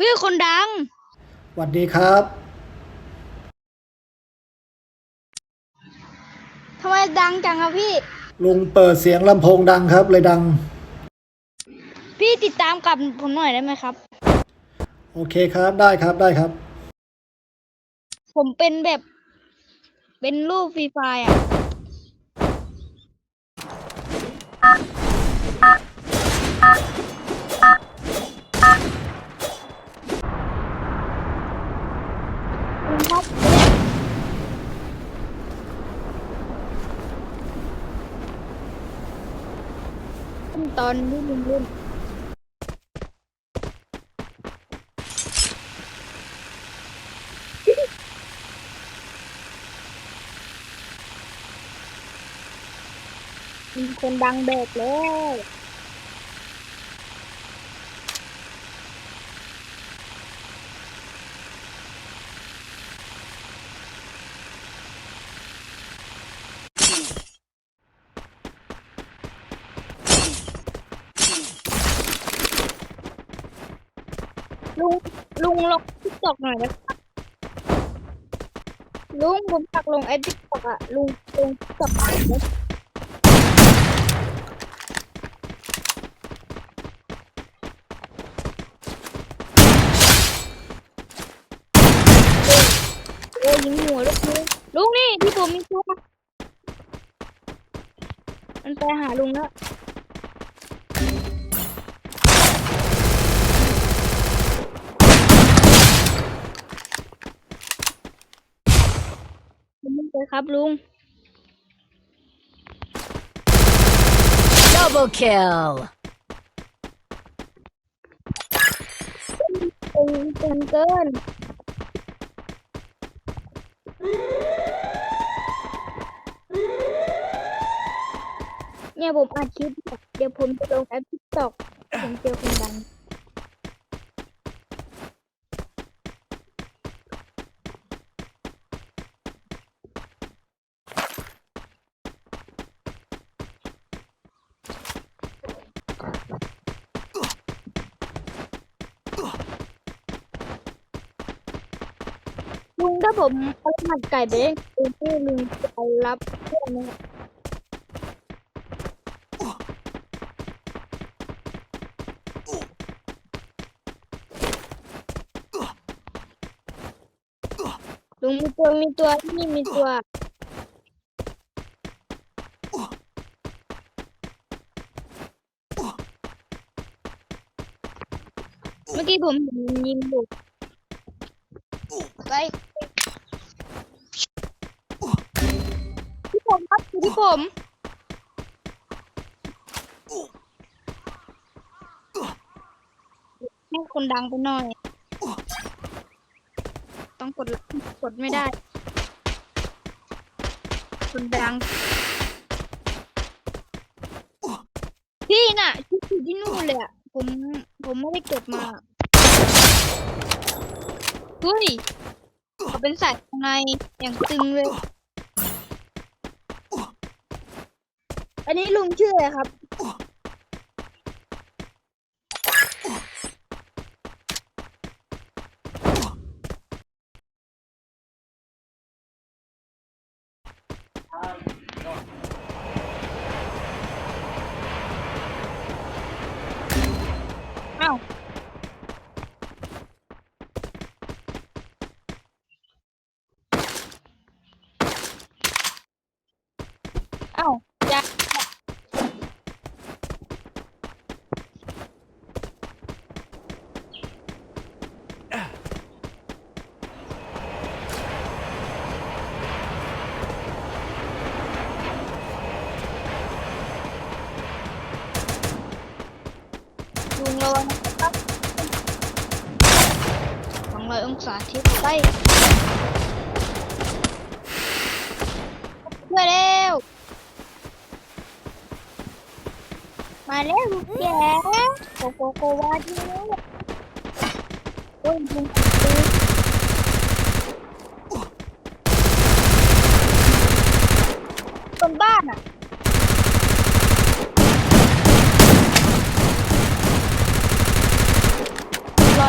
เฮ้ยคนดัง สวัสดีครับ ทำไมดังจังครับพี่ ลุงเปิดเสียงลำโพงดังครับ เลยดัง พี่ติดตามกับผมหน่อยได้ไหมครับ โอเคครับได้ครับได้ครับ ผมเป็นแบบ เป็นรูปฟรีไฟล์อะ ครับ ตอนที่ลุงเล่นมีคนดังแบกเลย ลุงลงทิกตอกหน่อยนะครับลุงผมอยากลงไอ้ทิกตอกอะลุงลงทิกตอกหน่อยนะโอ้ยยิงหัวลูกลุงลุงนี่ที่ผมมีตัวมันไปหาลุงแล้ว เลยครับลุง Double kill. เป็นเกินเกินเนี่ยผมอัดคลิปอยู่เดี๋ยวผมจะลงแอปทิกตอกผมเจอคนดัง ลุงถ้าผมเอาหัดไก่ไปเล่นเองที่ลุงจะไปรับเพื่อนนะครับลุงมีตัวมีตัวที่นี่มีตัว เมื่อกี้ผมยิงอยู่ ไปที่ผมครับที่ผมให้คนดังไปหน่อย ต้องกดกดไม่ได้ คนดัง พี่น่ะชุดอยู่ที่นู่นเลยอะผม ผมไม่ได้เก็บมา เฮ้ยเขาเป็นสัตว์ยังไงอย่างตึงเลย อันนี้ลุงชื่ออะไรครับ ระวังนะครับสองร้อยองศาทิศไปเพื่อเร็วมาแล้วลูกแย่โกโกโกวาดีโอ้ยยิงปืนบนบ้านอะรอ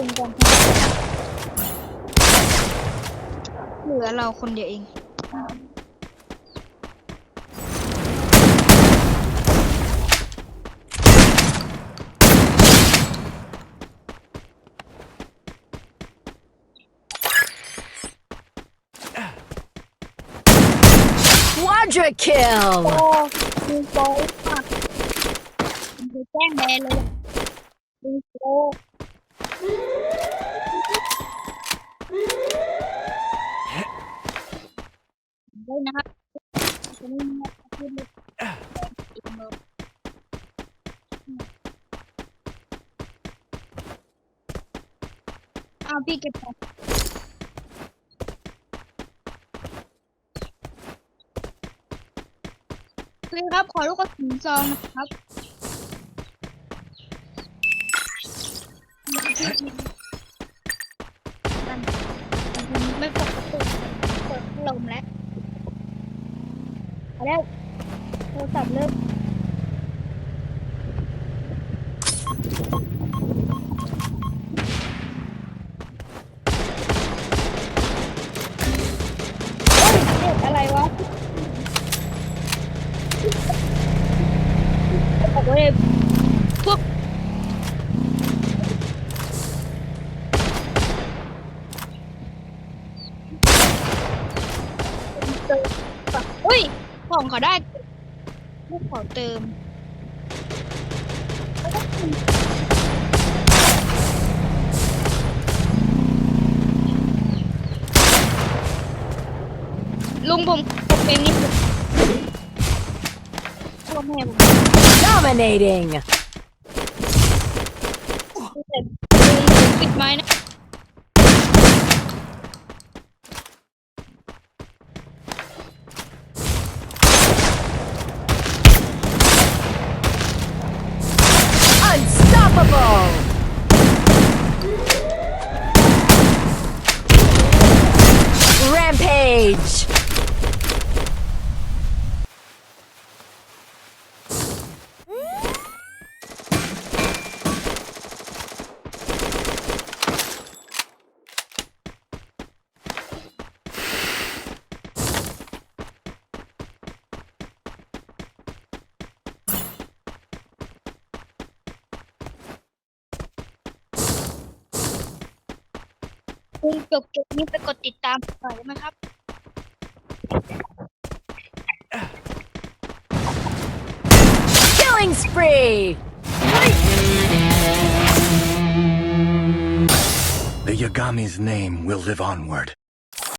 ปืนก่อนเหลือเราคนเดียวเอง Quadra kill! โอ้ดูโป๊อะดูแจ้งแบนเลยดูโป๊ได้นะครับจะไม่มีอะไรพูดเลยอีกเบอร์ เอาพี่เก็บของพี่ครับ ขอลูกกระสุนซองนะครับมันไม่ปกติเปิดพัดลมแล้วเอาแล้วโทรศัพท์เริ่มเฮ้ยเด็กอะไรวะบอกว่าพวก เติมแบบอุ้ย ของเขาได้ลูกขอเติมแล้วก็ลุงผมผมเป็นนี่พ่อแม่ผม Dominating! แต่ลุงปิดไม้นะ Rampage! ลุงจบเกมนี้ไปกดติดตามหน่อยได้ไหมครับ Killing spree! The Yagami's name will live onward.